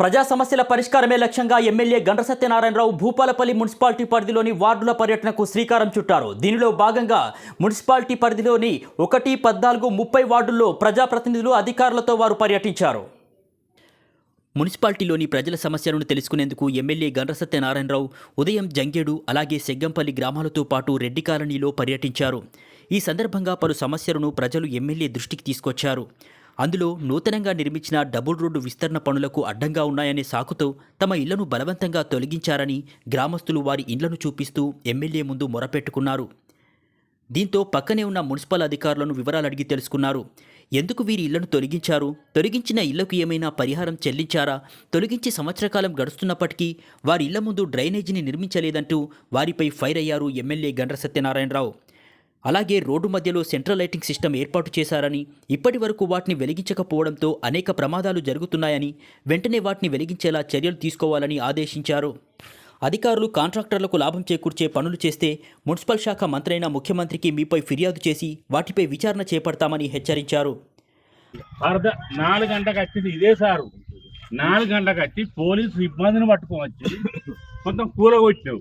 ప్రజా సమస్యల పరిష్కారమే లక్ష్యంగా ఎమ్మెల్యే గండ్ర సత్యనారాయణరావు భూపాలపల్లి మున్సిపాలిటీ పరిధిలోని వార్డుల పర్యటనకు శ్రీకారం చుట్టారు. దీనిలో భాగంగా మున్సిపాలిటీ పరిధిలోని ఒకటి పద్నాలుగు ముప్పై వార్డుల్లో ప్రజాప్రతినిధులు అధికారులతో వారు పర్యటించారు. మున్సిపాలిటీలోని ప్రజల సమస్యలను తెలుసుకునేందుకు ఎమ్మెల్యే గండ్ర సత్యనారాయణరావు ఉదయం జంగేడు అలాగే సెగ్గంపల్లి గ్రామాలతో పాటు రెడ్డి కాలనీలో పర్యటించారు. ఈ సందర్భంగా పలు సమస్యలను ప్రజలు ఎమ్మెల్యే దృష్టికి తీసుకొచ్చారు. అందులో నూతనంగా నిర్మించిన డబుల్ రోడ్డు విస్తరణ పనులకు అడ్డంగా ఉన్నాయనే సాకుతో తమ ఇళ్ళను బలవంతంగా తొలగించారని గ్రామస్తులు వారి ఇండ్లను చూపిస్తూ ఎమ్మెల్యే ముందు మొరపెట్టుకున్నారు. దీంతో పక్కనే ఉన్న మున్సిపల్ అధికారులను వివరాలు అడిగి తెలుసుకున్నారు. ఎందుకు వీరి ఇళ్ళను తొలగించారు? తొలగించిన ఇళ్ళకు ఏమైనా పరిహారం చెల్లించారా? తొలగించి సంవత్సర కాలం గడుస్తున్నప్పటికీ వారి ఇళ్ళ ముందు డ్రైనేజీని నిర్మించలేదంటూ వారిపై ఫైర్ అయ్యారు ఎమ్మెల్యే గండ్ర సత్యనారాయణరావు. అలాగే రోడ్డు మధ్యలో సెంట్రల్ లైటింగ్ సిస్టమ్ ఏర్పాటు చేశారని ఇప్పటి వరకు వాటిని వెలిగించకపోవడంతో అనేక ప్రమాదాలు జరుగుతున్నాయని వెంటనే వాటిని వెలిగించేలా చర్యలు తీసుకోవాలని ఆదేశించారు. అధికారులు కాంట్రాక్టర్లకు లాభం చేకూర్చే పనులు చేస్తే మున్సిపల్ శాఖ మంత్రైన ముఖ్యమంత్రికి మీపై ఫిర్యాదు చేసి వాటిపై విచారణ చేపడతామని హెచ్చరించారు. అర్ధ నాలుగు వచ్చింది. ఇదే సారు. నాలుగు గంటకు వచ్చి పోలీసు ఇబ్బందిని పట్టుకోవచ్చు మొత్తం కూల కొట్టినావు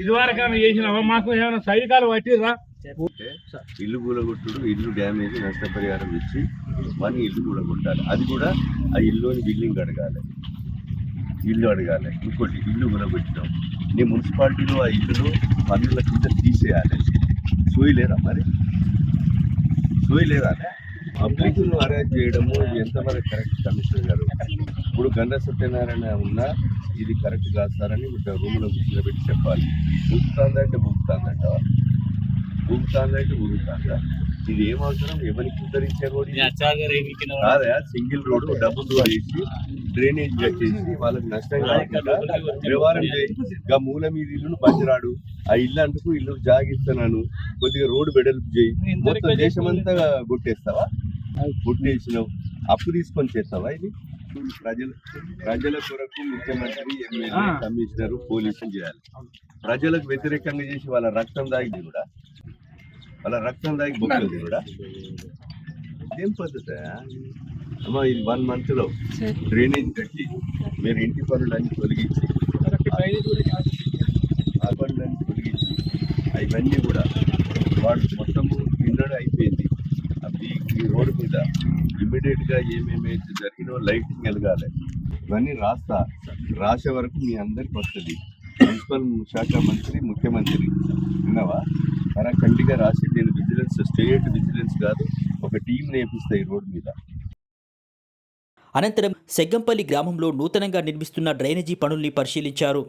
ఇదివరకైనా చేసినావా? మాకు ఏమైనా సైనికాలు పట్టిరా ఇల్లు కూలగొట్టుడు ఇల్లు డ్యామేజ్ నష్టపరిహారం ఇచ్చి వాడిని ఇల్లు కూలగొట్టాలి. అది కూడా ఆ ఇల్లుని బిల్డింగ్ అడగాలి. ఇల్లు అడగాలి. ఇంకోటి ఇల్లు కూలగొట్టినాం. నీ మున్సిపాలిటీలో ఆ ఇల్లును పన్నుల కింద తీసేయాలి. సోయి లేదా మరి? సోయి లేదా పబ్లిక్ను అరేంజ్ చేయడము ఎంతవరకు కరెక్ట్ కమిషనర్ గారు? ఇప్పుడు గండ సత్యనారాయణ ఉన్నా ఇది కరెక్ట్ అని రూమ్లో కూర్చోబెట్టి చెప్పాలి. ఊపుతాందంటే ఊపుతాందంట ఊగుతాందా ఇది ఏం అవసరం? ఎవరికి ఉద్ధరించే రోడ్ ఇది? కాదా సింగిల్ రోడ్ డబుల్ రోడ్ వేసి డ్రైనేజ్ కట్టేసి వాళ్ళకి నష్టం కాకుండా వ్యవహారం చేయి. గా మూల మీద ఇల్లును పంచరాడు ఆ ఇల్లు అంటుకు ఇల్లు జాగిస్తున్నాను. కొద్దిగా రోడ్డు వెడల్పు చేయి. మొత్తం దేశమంతా కొట్టేస్తావా? కొట్టేసినావు. అప్పు తీసుకొని చేస్తావా ఇది? ప్రజల ప్రజల కొరకు ముఖ్యమంత్రి ఎమ్మెల్యే. కమిషనర్ పోలీసులు చేయాలి. ప్రజలకు వ్యతిరేకంగా చేసి వాళ్ళ రక్తం దాగి కూడా. వాళ్ళ రక్తం దాగి బొక్కలు కూడా. ఏం పద్ధతి? అమ్మా ఇది వన్ మంత్లో డ్రైనేజ్ కట్టి మీరు ఇంటి పనులన్నీ తొలగించి ఆ పనులన్నీ తొలగించి అవన్నీ కూడా వాడు మొత్తము నిన్నడు అయిపోయింది. అవి ఈ రోడ్డు మీద ఇమ్మీడియట్గా ఏమేమైతే జరిగినో లైటింగ్ వెలగాలి. ఇవన్నీ రాస్తా. రాసే వరకు మీ అందరికి వస్తుంది. మున్సిపల్ శాఖ మంత్రి ముఖ్యమంత్రి విన్నావా? కరాఖండిగా రాసి నేను విజిలెన్స్ స్టేట్ విజిలెన్స్ కాదు ఒక టీం నేపిస్తా రోడ్డు మీద. అనంతరం సెగ్గంపల్లి గ్రామంలో నూతనంగా నిర్మిస్తున్న డ్రైనేజీ పనుల్ని పరిశీలించారు.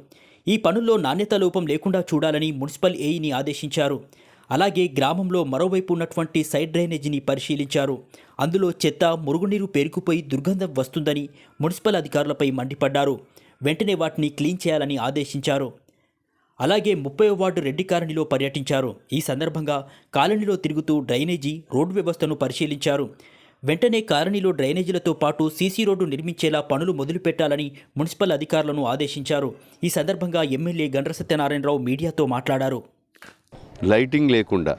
ఈ పనుల్లో నాణ్యత లోపం లేకుండా చూడాలని మున్సిపల్ ఏఈని ఆదేశించారు. అలాగే గ్రామంలో మరోవైపు ఉన్నటువంటి సైడ్ డ్రైనేజీని పరిశీలించారు. అందులో చెత్త మురుగునీరు పేరుకుపోయి దుర్గంధం వస్తుందని మున్సిపల్ అధికారులపై మండిపడ్డారు. వెంటనే వాటిని క్లీన్ చేయాలని ఆదేశించారు. అలాగే ముప్పై వార్డు రెడ్డి కాలనీలో పర్యటించారు. ఈ సందర్భంగా కాలనీలో తిరుగుతూ డ్రైనేజీ రోడ్డు వ్యవస్థను పరిశీలించారు. వెంటనే కాలనీలో డ్రైనేజీలతో పాటు సీసీ రోడ్డు నిర్మించేలా పనులు మొదలుపెట్టాలని మున్సిపల్ అధికారులను ఆదేశించారు. ఈ సందర్భంగా ఎమ్మెల్యే గండ్ర సత్యనారాయణరావు మీడియాతో మాట్లాడారు. లైటింగ్ లేకుండా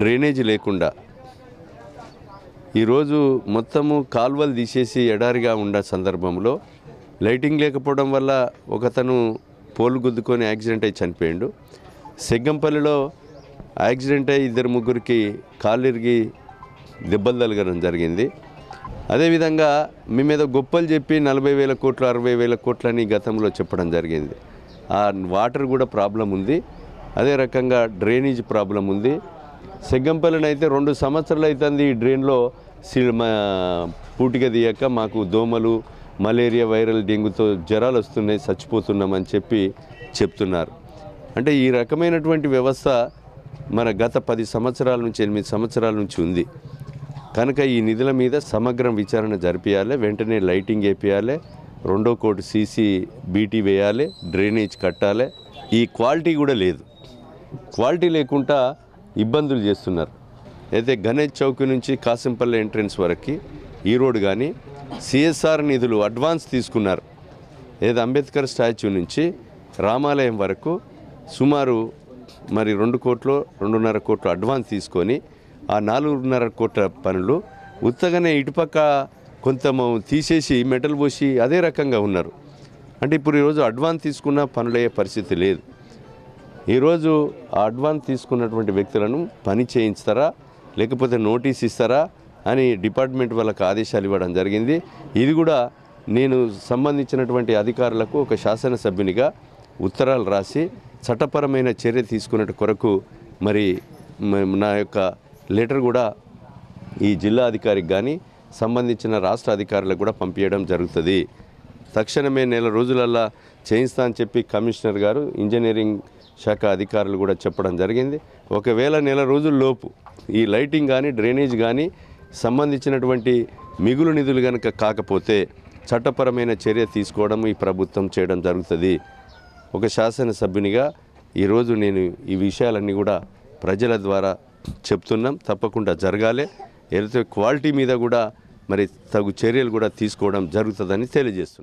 డ్రైనేజీ లేకుండా ఈరోజు మొత్తము కాల్వలు తీసేసి ఎడారిగా ఉన్న సందర్భంలో లైటింగ్ లేకపోవడం వల్ల ఒకతను పోలు గుద్దుకొని యాక్సిడెంట్ అయి చనిపోయిండు. సెగ్గంపల్లిలో యాక్సిడెంట్ అయి ఇద్దరు ముగ్గురికి కాళ్ళిరిగి దెబ్బలు తలగడం జరిగింది. అదేవిధంగా మీ మీద గొప్పలు చెప్పి నలభై వేల కోట్లు అరవై వేల కోట్లని గతంలో చెప్పడం జరిగింది. ఆ వాటర్ కూడా ప్రాబ్లం ఉంది. అదే రకంగా డ్రైనేజ్ ప్రాబ్లం ఉంది. సెగ్గంపల్లిని అయితే రెండు సంవత్సరాలు అవుతుంది ఈ డ్రైన్లో సి- మా తీయక మాకు దోమలు మలేరియా వైరల్ డెంగ్యూతో జ్వరాలు వస్తున్నాయి చచ్చిపోతున్నామని చెప్పి చెప్తున్నారు. అంటే ఈ రకమైనటువంటి వ్యవస్థ మన గత పది సంవత్సరాల నుంచి ఎనిమిది సంవత్సరాల నుంచి ఉంది. కనుక ఈ నిధుల మీద సమగ్ర విచారణ జరిపించాలి వెంటనే లైటింగ్ వేపియాలి రెండో కోటి సీసీ బీటీ వేయాలి డ్రైనేజ్ కట్టాలి. ఈ క్వాలిటీ కూడా లేదు. క్వాలిటీ లేకుండా ఇబ్బందులు చేస్తున్నారు. అయితే గణేష్ చౌక్ నుంచి కాసింపల్లి ఎంట్రన్స్ వరకు ఈ రోడ్ కానీ సిఎస్ఆర్ నిధులు అడ్వాన్స్ తీసుకున్నారు. ఏదో అంబేద్కర్ స్టాచ్యూ నుంచి రామాలయం వరకు సుమారు మరి రెండు కోట్లు రెండున్నర కోట్లు అడ్వాన్స్ తీసుకొని ఆ నాలుగున్నర కోట్ల పనులు ఉత్తగానే ఇటుపక్క కొంత తీసేసి మెటల్ పోసి అదే రకంగా ఉన్నారు. అంటే ఇప్పుడు ఈరోజు అడ్వాన్స్ తీసుకున్న పనులయ్యే పరిస్థితి లేదు. ఈరోజు ఆ అడ్వాన్స్ తీసుకున్నటువంటి వ్యక్తులను పని చేయించుతారా? లేకపోతే నోటీస్ ఇస్తారా? అని డిపార్ట్మెంట్ వాళ్ళకి ఆదేశాలు ఇవ్వడం జరిగింది. ఇది కూడా నేను సంబంధించినటువంటి అధికారులకు ఒక శాసనసభ్యునిగా ఉత్తరాలు రాసి చట్టపరమైన చర్య తీసుకున్నట్టు కొరకు మరి నా యొక్క లెటర్ కూడా ఈ జిల్లా అధికారికి కానీ సంబంధించిన రాష్ట్ర అధికారులకు కూడా పంపించడం జరుగుతుంది. తక్షణమే నెల రోజులల్లా చేయిస్తా అని చెప్పి కమిషనర్ గారు ఇంజనీరింగ్ శాఖ అధికారులు కూడా చెప్పడం జరిగింది. ఒకవేళ నెల రోజుల్లోపు ఈ లైటింగ్ కానీ డ్రైనేజ్ కానీ సంబంధించినటువంటి మిగులు నిధులు కనుక కాకపోతే చట్టపరమైన చర్య తీసుకోవడం ఈ ప్రభుత్వం చేయడం జరుగుతుంది. ఒక శాసనసభ్యునిగా ఈరోజు నేను ఈ విషయాలన్నీ కూడా ప్రజల ద్వారా చెప్తున్నాం. తప్పకుండా జరగాలి. ఏదైతే క్వాలిటీ మీద కూడా మరి తగు చర్యలు కూడా తీసుకోవడం జరుగుతుందని తెలియజేస్తున్నాం.